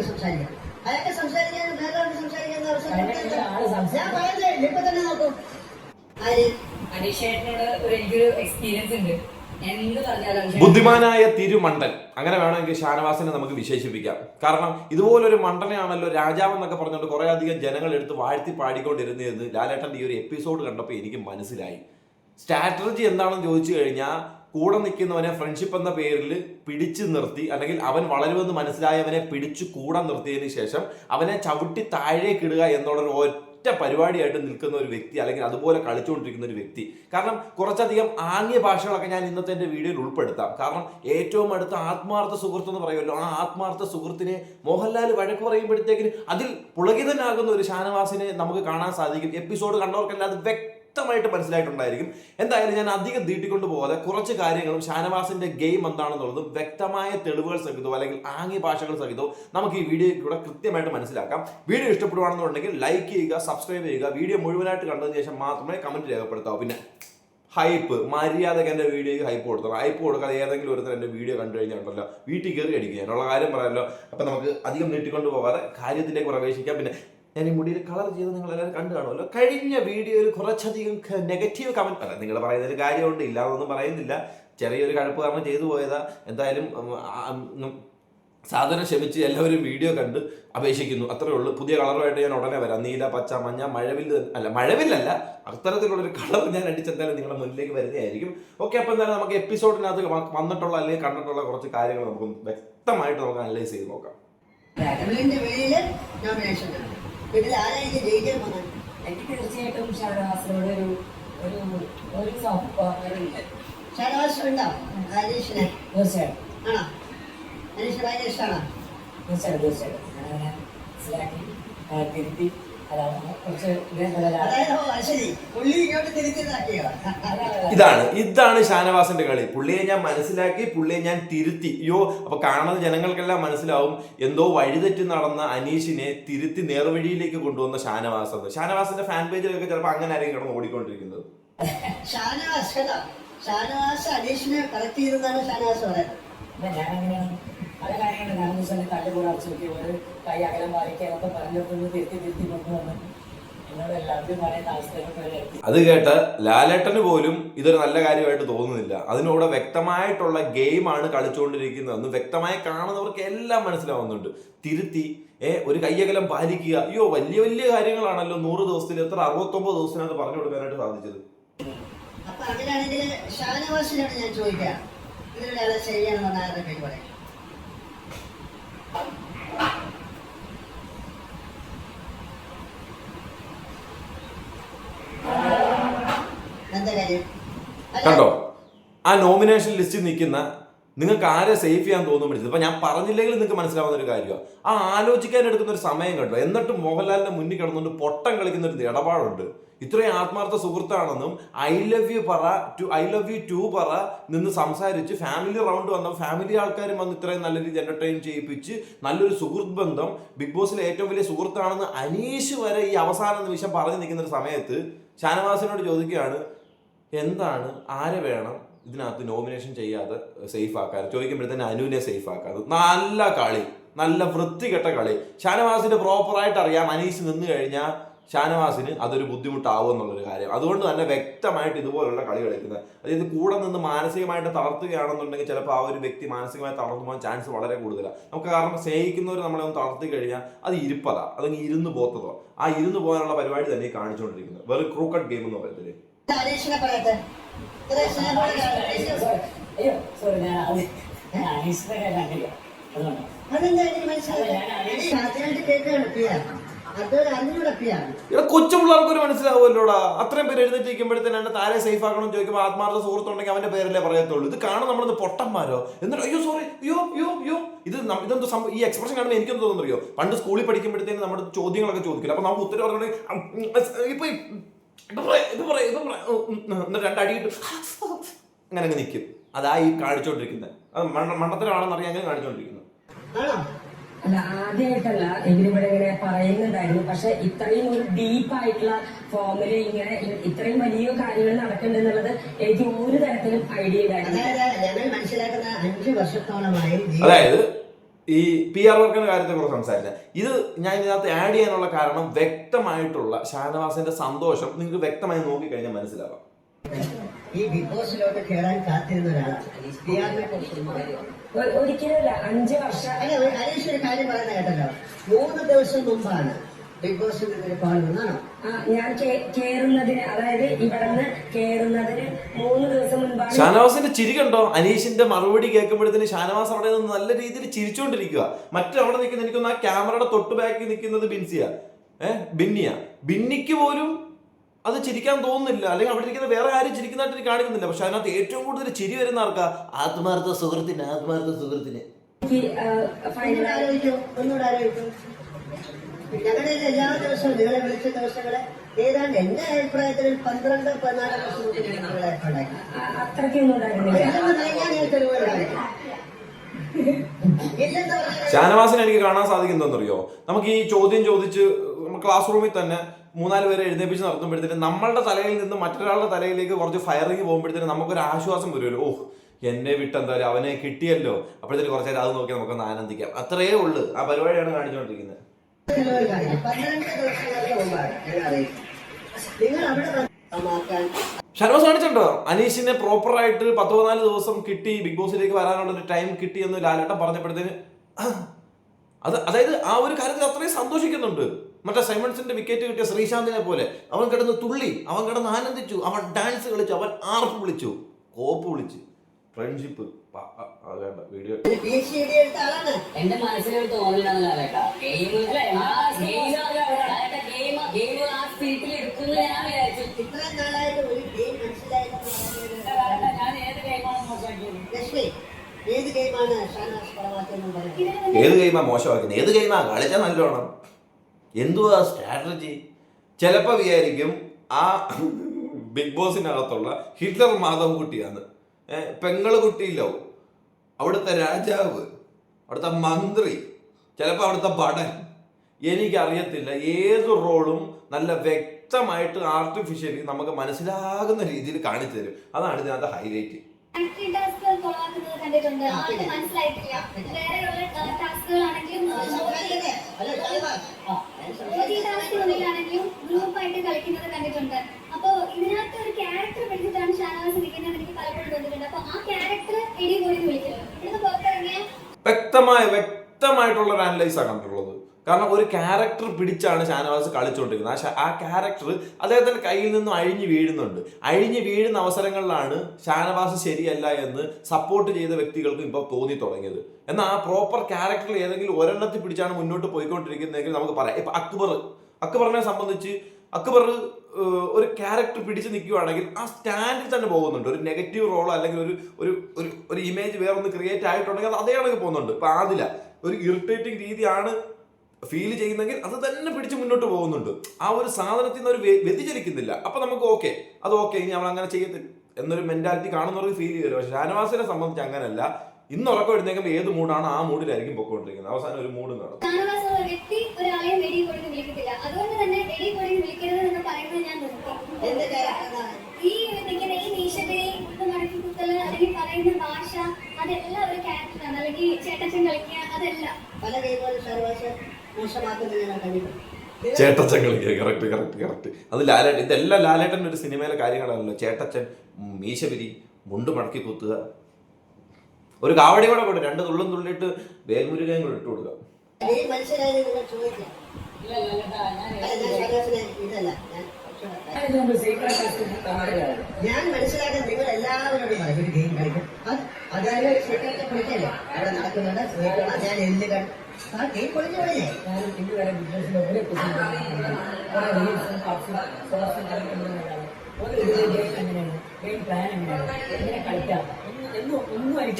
സംസാരിക്കാം. അയാൾക്ക് സംസാരിക്കാൻ വേറൊരാൾക്ക് സംസാരിക്കാൻ അവസരം അതിന് ആൾ സംസാരിക്കും. ഞാൻ പറയുന്നില്ല ഇപ്പൊ തന്നെ നോക്കൂ. ആര്? അനീഷേട്ടനോട് ഒരു എനിക്കൊരു എക്സ്പീരിയൻസ് ഉണ്ട്. ബുദ്ധിമാനായ തിരുമണ്ടൻ അങ്ങനെ വേണമെങ്കിൽ ഷാനവാസിനെ നമുക്ക് വിശേഷിപ്പിക്കാം. കാരണം ഇതുപോലൊരു മണ്ടനെയാണല്ലോ രാജാവ് എന്നൊക്കെ പറഞ്ഞുകൊണ്ട് കുറെ അധികം ജനങ്ങൾ എടുത്ത് വാഴ്ത്തി പാടിക്കൊണ്ടിരുന്നത് ലാലേട്ടന്റെ ഈ ഒരു എപ്പിസോഡ് കണ്ടപ്പോൾ എനിക്ക് മനസ്സിലായി. സ്ട്രാറ്റജി എന്താണെന്ന് ചോദിച്ചു കഴിഞ്ഞാൽ കൂടെ നിൽക്കുന്നവനെ ഫ്രണ്ട്ഷിപ്പ് എന്ന പേരിൽ പിടിച്ചു നിർത്തി അല്ലെങ്കിൽ അവൻ വളരുമെന്ന് മനസ്സിലായവനെ പിടിച്ചു കൂടെ നിർത്തിയതിന് ശേഷം അവനെ ചവിട്ടി താഴേക്കിടുക എന്നുള്ള ഒരു ഒറ്റ പരിപാടിയായിട്ട് നിൽക്കുന്ന ഒരു വ്യക്തി അല്ലെങ്കിൽ അതുപോലെ കളിച്ചുകൊണ്ടിരിക്കുന്ന ഒരു വ്യക്തി. കാരണം കുറച്ചധികം ആംഗ്യ ഭാഷകളൊക്കെ ഞാൻ ഇന്നത്തെ എന്റെ വീഡിയോയിൽ ഉൾപ്പെടുത്താം. കാരണം ഏറ്റവും അടുത്ത ആത്മാർത്ഥ സുഹൃത്ത് എന്ന് പറയുമല്ലോ ആ ആത്മാർത്ഥ സുഹൃത്തിനെ മോഹൻലാൽ വഴക്ക് പറയുമ്പോഴത്തേക്കിന് അതിൽ പുളകിതനാകുന്ന ഒരു ഷാനവാസിനെ നമുക്ക് കാണാൻ സാധിക്കും. എപ്പിസോഡ് കണ്ടവർക്കല്ലാതെ അത് വ്യക്തമായിട്ട് മനസ്സിലായിട്ടുണ്ടായിരിക്കും. എന്തായാലും ഞാൻ അധികം തീട്ടിക്കൊണ്ട് പോകാതെ കുറച്ച് കാര്യങ്ങളും ഷാനവാസിന്റെ ഗെയിം എന്താണെന്നുള്ളതും വ്യക്തമായ തെളിവുകൾ സഹിതവും അല്ലെങ്കിൽ ആംഗ്യ ഭാഷകൾ സഹിതവും നമുക്ക് ഈ വീഡിയോ കൂടെ കൃത്യമായിട്ട് മനസ്സിലാക്കാം. വീഡിയോ ഇഷ്ടപ്പെടുവാണെന്നുണ്ടെങ്കിൽ ലൈക്ക് ചെയ്യുക സബ്സ്ക്രൈബ് ചെയ്യുക. വീഡിയോ മുഴുവനായിട്ട് കണ്ടതിന് ശേഷം മാത്രമേ കമന്റ് രേഖപ്പെടുത്താവൂ. പിന്നെ ഹൈപ്പ് മര്യാദയ്ക്ക് എന്റെ വീഡിയോയ്ക്ക് ഹൈപ്പ് കൊടുത്തണം ഹൈപ്പ് കൊടുക്കാതെ ഏതെങ്കിലും ഒരുത്തർ എന്റെ വീഡിയോ കണ്ടു കഴിഞ്ഞാൽ വീട്ടിൽ കയറി അടിക്കുക എന്നുള്ള കാര്യം പറയാമല്ലോ. അപ്പം നമുക്ക് അധികം നീട്ടിക്കൊണ്ട് പോകാതെ കാര്യത്തിലേക്ക് പ്രവേശിക്കാം. പിന്നെ ഞാൻ ഈ മുടിയിൽ കളർ ചെയ്ത് നിങ്ങൾ എല്ലാവരും കണ്ടു കാണുമല്ലോ. കഴിഞ്ഞ വീഡിയോയിൽ കുറച്ചധികം നെഗറ്റീവ് കമന്റ് അല്ല നിങ്ങൾ പറയുന്നതിൽ കാര്യമുണ്ട് ഇല്ലാതൊന്നും പറയുന്നില്ല. ചെറിയൊരു കഴപ്പ് കാരണം ചെയ്തു പോയതാ. എന്തായാലും സാധനം ക്ഷമിച്ച് എല്ലാവരും വീഡിയോ കണ്ട് അപേക്ഷിക്കുന്നു. അത്രേ ഉള്ളൂ. പുതിയ കളറുമായിട്ട് ഞാൻ ഉടനെ വരാം. നീല പച്ച മഞ്ഞ മഴവില്ല് അല്ല മഴവില്ലല്ല അത്തരത്തിലുള്ളൊരു കളർ ഞാൻ അടിച്ചെന്തായാലും നിങ്ങളുടെ മുന്നിലേക്ക് വരുന്നതായിരിക്കും. ഓക്കെ അപ്പോൾ എന്തായാലും നമുക്ക് എപ്പിസോഡിനകത്ത് വന്നിട്ടുള്ള അല്ലെങ്കിൽ കണ്ടിട്ടുള്ള കുറച്ച് കാര്യങ്ങൾ നമുക്ക് വ്യക്തമായിട്ട് നമുക്ക് അനലൈസ് ചെയ്ത് നോക്കാം. ഇതിൽ ആരായിരിക്കും ജയിക്കാൻ പോകുന്നത് എനിക്ക് തീർച്ചയായിട്ടും ഷാനവാസിനോട് ഒരു ഒരു ഒരു സോഫ്റ്റ് കോർണർ ഉണ്ട് ഷാനവാസ് ഉണ്ടോ ഹരീഷിനെ തീർച്ചയായിട്ടും. ആണോ? ഭയങ്കര ഇഷ്ടമാണോ തീർച്ചയായിട്ടും തീർച്ചയായിട്ടും. തിരുത്തി ഇതാണ് ഇതാണ് ഷാനവാസിന്റെ കളി. പുള്ളിയെ ഞാൻ മനസ്സിലാക്കി പുള്ളിയെ ഞാൻ തിരുത്തി. അയ്യോ അപ്പൊ കാണുന്ന ജനങ്ങൾക്കെല്ലാം മനസ്സിലാവും എന്തോ വഴിതെറ്റി നടന്ന അനീഷിനെ തിരുത്തി നേർവഴിയിലേക്ക് കൊണ്ടുവന്ന ഷാനവാസ് എന്ന്. ഷാനവാസിന്റെ ഫാൻ പേജിലൊക്കെ ചിലപ്പോൾ അങ്ങനെ ആരെയും കിടന്ന് ഓടിക്കൊണ്ടിരിക്കുന്നത്. ഷാനവാസ് കേട്ടോ ഷാനവാസ് അനീഷിനെ കളക്ട് ചെയ്തെന്നാണ് ഷാനവാസ് പറയുന്നത്. പല കാര്യങ്ങളും ഞാൻ ദിവസം തട്ടുകൂടെ അടിച്ചു നോക്കി ഒരു കൈ അകലം പാലിക്കാനൊക്കെ എന്നൊക്കെ പറഞ്ഞിട്ടൊന്ന് തിരുത്തി തിരുത്തി കൊണ്ടുവന്ന് എന്നോട് എല്ലാവരും പറയുന്ന അവസ്ഥകളൊക്കെ അത് കേട്ട് ലാലേട്ടന് പോലും ഇതൊരു നല്ല കാര്യമായിട്ട് തോന്നുന്നില്ല. അതിനൂടെ വ്യക്തമായിട്ടുള്ള ഗെയിമാണ് കളിച്ചുകൊണ്ടിരിക്കുന്നതെന്ന് വ്യക്തമായി കാണുന്നവർക്ക് എല്ലാം മനസ്സിലാവുന്നുണ്ട്. തിരുത്തി ഏ ഒരു കയ്യകലം പാലിക്കുക. അയ്യോ വലിയ വലിയ കാര്യങ്ങളാണല്ലോ നൂറ് ദിവസത്തിൽ എത്ര അറുപത്തൊമ്പത് ദിവസത്തിനകത്ത് പറഞ്ഞു കൊടുക്കാനായിട്ട് സാധിച്ചത്. അപ്പൊ അതിലാണെങ്കിൽ ഷാനവാസിനോട് ഞാൻ ചോദിക്കാം. ഇതിലൊരാളെ ശരിയാണെന്ന് പറഞ്ഞാൽ ആരുടെ പേര് പറയാം? കണ്ടോ? ആ നോമിനേഷൻ ലിസ്റ്റിൽ നിൽക്കുന്ന നിങ്ങൾക്ക് ആരെ സേഫ് ചെയ്യാൻ തോന്നുമ്പോൾ അപ്പൊ ഞാൻ പറഞ്ഞില്ലെങ്കിൽ നിങ്ങൾക്ക് മനസ്സിലാവുന്ന ഒരു കാര്യമാണ് ആ ആലോചിക്കാൻ എടുക്കുന്ന ഒരു സമയം കണ്ടോ? എന്നിട്ട് മോഹൻലാലിന്റെ മുന്നിൽ കിടന്നുകൊണ്ട് പൊട്ടം കളിക്കുന്ന ഒരു ഇടപാടുണ്ട്. ഇത്രയും ആത്മാർത്ഥ സുഹൃത്താണെന്നും ഐ ലവ് യു പറ too I love you too പറ നിന്ന് സംസാരിച്ച് ഫാമിലി റൗണ്ട് വന്ന ഫാമിലി ആൾക്കാരും വന്ന് ഇത്രയും നല്ല രീതിയിൽ എന്റർടൈൻ ചെയ്യിപ്പിച്ച് നല്ലൊരു സുഹൃത്ത് ബന്ധം ബിഗ് ബോസിലെ ഏറ്റവും വലിയ സുഹൃത്താണെന്ന് അനീഷ് വരെ ഈ അവസാന നിമിഷം പറഞ്ഞു നിൽക്കുന്ന ഒരു സമയത്ത് ഷാനവാസിനോട് ചോദിക്കുകയാണ് എന്താണ് ആരെ വേണം ഇതിനകത്ത് നോമിനേഷൻ ചെയ്യാതെ സേഫ് ആക്കാൻ? ചോദിക്കുമ്പോഴത്തേന് അനുവിനെ സേഫ് ആക്കാതെ നല്ല കളി നല്ല വൃത്തികെട്ട കളി. ഷാനവാസിന് പ്രോപ്പറായിട്ട് അറിയാം അനീഷ് നിന്ന് കഴിഞ്ഞാൽ ഷാനവാസിന് അതൊരു ബുദ്ധിമുട്ടാവും എന്നുള്ളൊരു കാര്യം. അതുകൊണ്ട് തന്നെ വ്യക്തമായിട്ട് ഇതുപോലുള്ള കളി കളിക്കുന്നത്. അതായത് കൂടെ നിന്ന് മാനസികമായിട്ട് തളർത്തുകയാണെന്നുണ്ടെങ്കിൽ ചിലപ്പോൾ ആ ഒരു വ്യക്തി മാനസികമായി തളർന്നു പോകാൻ ചാൻസ് വളരെ കൂടുതലാണ്. നമുക്ക് കാരണം സ്നേഹിക്കുന്നവർ നമ്മളെ ഒന്ന് തളർത്തി കഴിഞ്ഞാൽ അത് ഇരിപ്പതാ. അല്ലെങ്കിൽ ഇരുന്ന് പോത്തതോ. ആ ഇരുന്ന് പോകാനുള്ള പരിപാടി തന്നെ ഈ കാണിച്ചുകൊണ്ടിരിക്കുന്നത്. വെറും ക്രൂക്കട്ട് ഗെയിം എന്ന് പറയത്തില്ലേ അതുകൊണ്ടാണ് അതെന്താ മനസ്സിലായി ഇവിടെ കൊച്ചു പിള്ളേർക്ക് ഒരു മനസ്സിലാവുമല്ലോടാ? അത്രയും പേര് എഴുന്നേറ്റിരിക്കുമ്പോഴത്തേന് എന്നെ താരെ സേഫ് ആക്കണം എന്ന് ചോദിക്കുമ്പോൾ ആത്മാർത്ഥ സുഹൃത്തുണ്ടെങ്കിൽ അവന്റെ പേരല്ലേ പറയത്തുള്ളൂ. ഇത് കാണും നമ്മളത് പൊട്ടന്മാരോ? എന്നിട്ട് അയ്യോ സോറി അയ്യോ അയ്യോ അയ്യോ. ഇത് ഇതെന്തോ സംഭവം ഈ എക്സ്പ്രഷൻ കാണുമ്പോൾ എനിക്കൊന്നും തോന്നുന്നറിയോ? പണ്ട് സ്കൂളിൽ പഠിക്കുമ്പോഴത്തേന് നമ്മുടെ ചോദ്യങ്ങളൊക്കെ ചോദിക്കില്ല? അപ്പൊ നമുക്ക് ഉത്തരം ഇപ്പൊ ഇപ്പൊ പറയ്, പറയ്, രണ്ടടിയിട്ട് അങ്ങനെ അങ്ങ് നിൽക്കും അതാ ഈ കാണിച്ചോണ്ടിരിക്കുന്നത് അത് മണ്ട മണ്ടത്തരമാണെന്ന് അല്ല ആദ്യമായിട്ടല്ല ഇവരിവിടെ ഇങ്ങനെ പറയുന്നുണ്ടായിരുന്നു പക്ഷെ ഇത്രയും ഒരു ഡീപ്പ് ആയിട്ടുള്ള ഫോമിൽ ഇങ്ങനെ ഇത്രയും വലിയ കാര്യങ്ങൾ നടക്കുന്നുള്ളത് എനിക്ക് ഒരു തരത്തിലും ഐഡിയ ഉണ്ടായിരുന്നു ഞങ്ങൾ മനസ്സിലാക്കുന്ന അഞ്ചു വർഷത്തോളമായി അതായത് ഈ പി ആർ വർക്കിന്റെ കാര്യത്തെ കുറിച്ച് സംസാരിക്കാം ഇത് ഞാൻ ഇതിനകത്ത് ആഡ് ചെയ്യാനുള്ള കാരണം വ്യക്തമായിട്ടുള്ള ഷാനവാസിന്റെ സന്തോഷം നിങ്ങൾക്ക് വ്യക്തമായി നോക്കി കഴിഞ്ഞാൽ മനസ്സിലാവാം. ഈ ബിഗ് ബോസിലോട്ട് കയറാൻ കാത്തിരുന്ന ഒരാളാണ്. ബിയാറിനെ കുറിച്ചൊന്നും അറിയാം ഒ- ഒരിക്കലുമില്ല അഞ്ച് വർഷം ഹരീഷ് ഒരു കാര്യം പറയുന്ന കേട്ടല്ലോ. മൂന്ന് ദിവസം മുമ്പാണ് ബിഗ് ബോസിൽ നിന്ന് കോൾ വന്നാണോ ഞാൻ കേറുന്നതിന് അതായത് ഇവിടുന്ന് കേറുന്നതിന് മൂന്ന് ദിവസം മുൻപാണ് ഷാനവാസിന്റെ ചിരി കണ്ടോ? അനീഷിന്റെ മറുപടി കേൾക്കുമ്പോഴത്തേന് ഷാനവാസ് അവിടെ നിന്ന് നല്ല രീതിയിൽ ചിരിച്ചുകൊണ്ടിരിക്കുക മറ്റവിടെ നിൽക്കുന്ന എനിക്കൊന്ന് ആ ക്യാമറയുടെ തൊട്ട് ബാക്കിൽ നിൽക്കുന്നത് ബിൻസിയ. ഏഹ് ബിന്നിയ. ബിന്നിക്ക് പോലും അത് ചിരിക്കാൻ തോന്നുന്നില്ല. അല്ലെങ്കിൽ അവിടെ ഇരിക്കുന്ന വേറെ ആരും ചിരിക്കുന്നതായിട്ട് കാണിക്കുന്നില്ല. പക്ഷെ അതിനകത്ത് ഏറ്റവും കൂടുതൽ ചിരി വരുന്ന ആർക്കാ? ആത്മാർത്ഥ സുഹൃത്തിന് ആത്മാർത്ഥ സുഹൃത്തിന്. ഞങ്ങളുടെ എല്ലാ ദിവസവും നിങ്ങളെ വിളിച്ച ദിവസങ്ങളെ ഏതാണ്ട് എന്റെ അഭിപ്രായത്തിൽ പന്ത്രണ്ട് പതിനാല് ദിവസം മുതൽ ഞാൻ നിങ്ങളെ ഷാനവാസിനെ എനിക്ക് കാണാൻ സാധിക്കുന്നതെന്നറിയോ നമുക്ക് ഈ ചോദ്യം ചോദിച്ച് ക്ലാസ് റൂമിൽ തന്നെ മൂന്നാൽ പേരെ എഴുന്നേപ്പിച്ച് നടത്തുമ്പോഴത്തേക്ക് നമ്മളുടെ തലയിൽ നിന്ന് മറ്റൊരാളുടെ തലയിലേക്ക് കുറച്ച് ഫയറിങ് പോകുമ്പോഴത്തേക്ക് നമുക്കൊരു ആശ്വാസം വരുമല്ലോ. ഓഹ് എന്നെ വിട്ട് വിട്ടെന്തായാലും അവനെ കിട്ടിയല്ലോ. അപ്പോഴത്തേക്ക് കുറച്ച് നേരം അത് നോക്കി നമുക്കൊന്ന് ആനന്ദിക്കാം. അത്രയേ ഉള്ളൂ. ആ പരിപാടിയാണ് കാണിച്ചുകൊണ്ടിരിക്കുന്നത്. ശർമ്മ കാണിച്ചിട്ടുണ്ടോ? അനീഷിനെ പ്രോപ്പർ ആയിട്ട് പത്ത് പതിനാല് ദിവസം കിട്ടി ബിഗ് ബോസിലേക്ക് വരാനുള്ള ഒരു ടൈം കിട്ടി എന്ന് ലാലേട്ടൻ പറഞ്ഞപ്പോഴത്തേന് അത് അതായത് ആ ഒരു കാര്യത്തിൽ അത്രയും സന്തോഷിക്കുന്നുണ്ട്. മറ്റേ സൈമൺസിന്റെ വിക്കറ്റ് കിട്ടിയ ശ്രീശാന്തിനെ പോലെ. അവൻ കിടന്ന് തുള്ളി അവൻ കിടന്ന് ആനന്ദിച്ചു അവൻ ഡാൻസ് കളിച്ചു അവൻ ആർപ്പ് വിളിച്ചു കോപ്പ് വിളിച്ചു. ഫ്രണ്ട്ഷിപ്പ് വീഡിയോ എന്റെ മനസ്സിലൊരു ഏത് ഗെയിമാ മോശമാക്കുന്നത് ഏത് ഗെയിമാ കളിച്ചാൽ നല്ലോണം. എന്തുവാ സ്ട്രാറ്റജി ചിലപ്പോൾ വിചാരിക്കും ആ ബിഗ് ബോസിനകത്തുള്ള ഹിറ്റ്ലർ മാധവ് കുട്ടിയാണ് പെങ്ങൾ പെങ്ങൾ കുട്ടിയില്ലോ അവിടുത്തെ രാജാവ് അവിടുത്തെ മന്ത്രി ചിലപ്പോൾ അവിടുത്തെ ഭടൻ എനിക്കറിയത്തില്ല ഏത് റോളും നല്ല വ്യക്തമായിട്ട് ആർട്ടിഫിഷ്യലി നമുക്ക് മനസ്സിലാകുന്ന രീതിയിൽ കാണിച്ചു തരും അതാണ് ഇതിനകത്ത് ഹൈലൈറ്റ് മനസ്സിലായിട്ടില്ല വേറെയുള്ള ടാസ്കുകളാണെങ്കിലും ടാസ്കുകളിലാണെങ്കിലും ഗ്രൂപ്പായിട്ട് കളിക്കുന്നത് കണ്ടിട്ടുണ്ട്. ഒരു ക്യാരക്ടർ ആ ക്യാരക്ടർ എടി വ്യക്തമായ വ്യക്തമായിട്ടുള്ള ഒരു അനലൈസ് ആണ് കണ്ടിട്ടുള്ളത്. കാരണം ഒരു ക്യാരക്ടർ പിടിച്ചാണ് ഷാനവാസ് കളിച്ചുകൊണ്ടിരിക്കുന്നത് ആ ആ ക്യാരക്ടർ അദ്ദേഹത്തിന്റെ കയ്യിൽ നിന്നും അഴിഞ്ഞു വീഴുന്നുണ്ട്. അഴിഞ്ഞു വീഴുന്ന അവസരങ്ങളിലാണ് ഷാനവാസ് ശരിയല്ല എന്ന് സപ്പോർട്ട് ചെയ്ത വ്യക്തികൾക്കും ഇപ്പോൾ തോന്നി തുടങ്ങിയത്. എന്നാൽ ആ പ്രോപ്പർ ക്യാരക്ടർ ഏതെങ്കിലും ഒരെണ്ണത്തിൽ പിടിച്ചാണ് മുന്നോട്ട് പോയിക്കൊണ്ടിരിക്കുന്നതെങ്കിൽ നമുക്ക് പറയാം. ഇപ്പൊ അക്ബർ അക്ബറിനെ സംബന്ധിച്ച് അക്ബർ ഒരു ക്യാരക്ടർ പിടിച്ച് നിൽക്കുകയാണെങ്കിൽ ആ സ്റ്റാൻഡിൽ തന്നെ പോകുന്നുണ്ട്. ഒരു നെഗറ്റീവ് റോൾ അല്ലെങ്കിൽ ഒരു ഒരു ഒരു ഇമേജ് വേറൊന്ന് ക്രിയേറ്റ് ആയിട്ടുണ്ടെങ്കിൽ അത് അതേ കണക്ക് പോകുന്നുണ്ട്. ഇപ്പൊ ആദില ഒരു ഇറിറ്റേറ്റിംഗ് രീതിയാണ് ഫീൽ ചെയ്യുന്നെങ്കിൽ അത് തന്നെ പിടിച്ച് മുന്നോട്ട് പോകുന്നുണ്ട്. ആ ഒരു സാധനത്തിൽ നിന്ന് അവർ വ്യ- വ്യതിചലിക്കുന്നില്ല. അപ്പൊ നമുക്ക് ഓക്കെ അത് ഓക്കെ ഇനി അവൾ അങ്ങനെ ചെയ്യത്തില്ല. എന്നൊരു മെന്റാലിറ്റി കാണുന്നവർക്ക് ഫീൽ ചെയ്യുമല്ലോ പക്ഷെ ഷാനവാസിനെ സംബന്ധിച്ച് അങ്ങനല്ല. ഇന്ന് ഉറക്കം എഴുന്നേക്കുമ്പോൾ ഏത് മൂഡാണ് ആ മൂഡിലായിരിക്കും പൊക്കോണ്ടിരിക്കുന്നത്. അവസാനം ഒരു മൂഡ് കാണും അതുകൊണ്ട് തന്നെ വെടി കൊടുത്ത് വിളിക്കരുത് എന്ന് പറയുന്നത് ഞാൻ നിർത്തി. എന്ത് ക്യാരക്ടറാണ് ഈ നിൽക്കുന്ന ഈ മീശകളി മടക്കി കുത്തൽ അല്ലെങ്കിൽ പറയുന്ന ഭാഷ അതെല്ലാം ഒരു ക്യാരക്ടറാണ് അല്ലെങ്കിൽ ചേട്ടച്ചൻ കളിക്കുക അതെല്ലാം. പല ചേട്ടച്ചൻ കളിക്കുക കറക്റ്റ് കറക്റ്റ് കറക്റ്റ് അത് ലാലേട്ടൻ ഇതെല്ലാം ലാലേട്ടന്റെ ഒരു സിനിമയിലെ കാര്യങ്ങളാണല്ലോ. ചേട്ടച്ചൻ മീശപിരി മുണ്ട് മടക്കി കുത്തുക. ഒരു കാവടി കൂടെ പോട്ടെ രണ്ട് തുള്ളും തുള്ളിയിട്ട് വേൽമുരുകയും കൂടെ ഇട്ട് കൊടുക്കുക ഞാൻ മനസ്സിലാക്കാൻ നിങ്ങൾ എല്ലാവരോടും പറയും ഒരു ഗെയിം കളിക്കും അത് അതായത് അവിടെ നടക്കുന്നുണ്ട്. ഞാൻ എന്ത്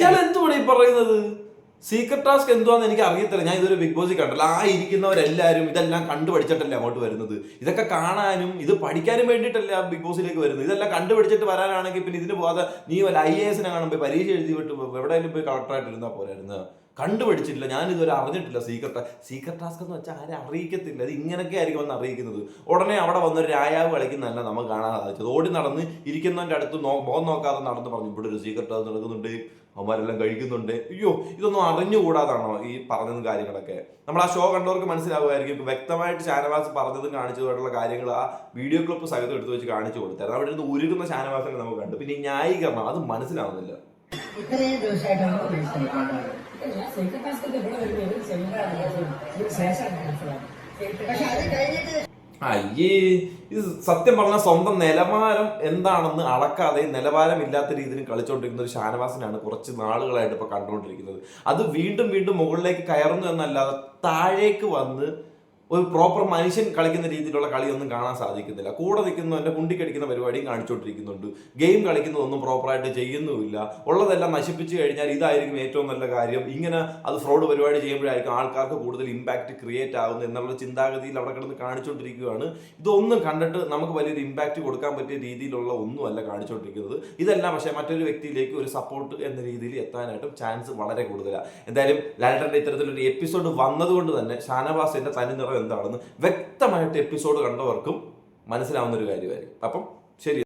ഞാൻ ഈ പറയുന്നത്? സീക്രട്ട് ടാസ്ക് എന്തുവാന്ന് എനിക്ക് അറിയത്തില്ല. ഞാൻ ഇതൊരു ബിഗ് ബോസിൽ കണ്ടല്ലോ. ആ ഇരിക്കുന്നവരെല്ലാവരും ഇതെല്ലാം കണ്ടുപഠിച്ചിട്ടല്ലേ അങ്ങോട്ട് വരുന്നത്? ഇതൊക്കെ കാണാനും ഇത് പഠിക്കാനും വേണ്ടിയിട്ടല്ലേ ആ ബിഗ് ബോസിലേക്ക് വരുന്നത്? ഇതെല്ലാം കണ്ടുപിടിച്ചിട്ട് വരാനാണെങ്കിൽ പിന്നെ ഇതിന് പോകാതെ നീ വല്ല ഐ എ എസിനെ കാണുമ്പോൾ പരീക്ഷ എഴുതി വിട്ട് എവിടെയെങ്കിലും പോയി കളക്ടറായിട്ട് ഇരുന്നാ പോരായിരുന്നു. കണ്ടുപിടിച്ചിട്ടില്ല. ഞാനിതുവരെ അറിഞ്ഞിട്ടില്ല സീക്രട്ട് സീക്രട്ട് ടാസ്ക് എന്ന് വെച്ചാൽ ആരെ അറിയിക്കത്തില്ല. അത് ഇങ്ങനെയൊക്കെ ആയിരിക്കും വന്ന് അറിയിക്കുന്നത്. ഉടനെ അവിടെ വന്നൊരു രായാവ് കളിക്കുന്നതല്ല നമുക്ക് കാണാൻ സാധിച്ചത്. ഓടി നടന്ന് ഇരിക്കുന്നവന്റെ അടുത്ത് നോ മുഖം നോക്കാതെ നടന്ന് പറഞ്ഞു ഇവിടെ ഒരു സീക്രട്ട് ടാസ്ക് നടക്കുന്നുണ്ട്. അവന്മാരെല്ലാം കഴിക്കുന്നുണ്ട്. അയ്യോ ഇതൊന്നും അറിഞ്ഞുകൂടാതാണോ ഈ പറഞ്ഞതും കാര്യങ്ങളൊക്കെ? നമ്മൾ ആ ഷോ കണ്ടവർക്ക് മനസ്സിലാവുമായിരിക്കും. വ്യക്തമായിട്ട് ഷാനവാസ് പറഞ്ഞതും കാണിച്ചതുമായിട്ടുള്ള കാര്യങ്ങൾ ആ വീഡിയോ ക്ലിപ്പ് സഹിതം എടുത്ത് വെച്ച് കാണിച്ചു കൊടുത്തായിരുന്നു. അവിടെ ഇരുന്ന് ഉരുകുന്ന ഷാനവാസിനെ നമുക്ക് കണ്ടു. പിന്നെ ന്യായീകരണം അത് മനസ്സിലാവുന്നില്ല. ഇത്രയും ദിവസമായിട്ട് നമുക്ക് സൈക്കിൾ ടാസ്ക് ഇവിടെ പക്ഷെ അത് കഴിഞ്ഞിട്ട് അയ്യേ ഇത് സത്യം പറഞ്ഞാൽ സ്വന്തം നിലവാരം എന്താണെന്ന് അളക്കാതെ നിലവാരമില്ലാത്ത രീതിയിൽ കളിച്ചുകൊണ്ടിരിക്കുന്ന ഒരു ഷാനവാസിനാണ് കുറച്ച് നാളുകളായിട്ട് ഇപ്പൊ കണ്ടുകൊണ്ടിരിക്കുന്നത്. അത് വീണ്ടും വീണ്ടും മുകളിലേക്ക് കയറുന്നു എന്നല്ലാതെ താഴേക്ക് വന്ന് ഒരു പ്രോപ്പർ മനുഷ്യൻ കളിക്കുന്ന രീതിയിലുള്ള കളിയൊന്നും കാണാൻ സാധിക്കുന്നില്ല കൂടെ നിൽക്കുന്നവന്റെ കുണ്ടിക്കടിക്കുന്ന പരിപാടിയും കാണിച്ചുകൊണ്ടിരിക്കുന്നുണ്ട്. ഗെയിം കളിക്കുന്നതൊന്നും പ്രോപ്പറായിട്ട് ചെയ്യുന്നുമില്ല. ഉള്ളതെല്ലാം നശിപ്പിച്ചു കഴിഞ്ഞാൽ ഇതായിരിക്കും ഏറ്റവും നല്ല കാര്യം. ഇങ്ങനെ അത് ഫ്രോഡ് പരിപാടി ചെയ്യുമ്പോഴായിരിക്കും ആൾക്കാർക്ക് കൂടുതൽ ഇമ്പാക്റ്റ് ക്രിയേറ്റ് ആകുന്നത് എന്നുള്ള ചിന്താഗതിയിൽ അവിടെ കിടന്ന് കാണിച്ചുകൊണ്ടിരിക്കുകയാണ്. ഇതൊന്നും കണ്ടിട്ട് നമുക്ക് വലിയൊരു ഇമ്പാക്റ്റ് കൊടുക്കാൻ പറ്റിയ രീതിയിലുള്ള ഒന്നുമല്ല കാണിച്ചുകൊണ്ടിരിക്കുന്നത്. ഇതെല്ലാം പക്ഷേ മറ്റൊരു വ്യക്തിയിലേക്ക് ഒരു സപ്പോർട്ട് എന്ന രീതിയിൽ എത്താനായിട്ടും ചാൻസ് വളരെ കൂടുതലാണ്. എന്തായാലും ലാലേട്ടന്റെ ഇത്തരത്തിലൊരു എപ്പിസോഡ് വന്നതുകൊണ്ട് തന്നെ ഷാനവാസിന്റെ തനിനിറം എന്താണെന്ന് വ്യക്തമായിട്ട് എപ്പിസോഡ് കണ്ടവർക്കും മനസ്സിലാവുന്ന ഒരു കാര്യമായിരിക്കും. അപ്പം ശരി.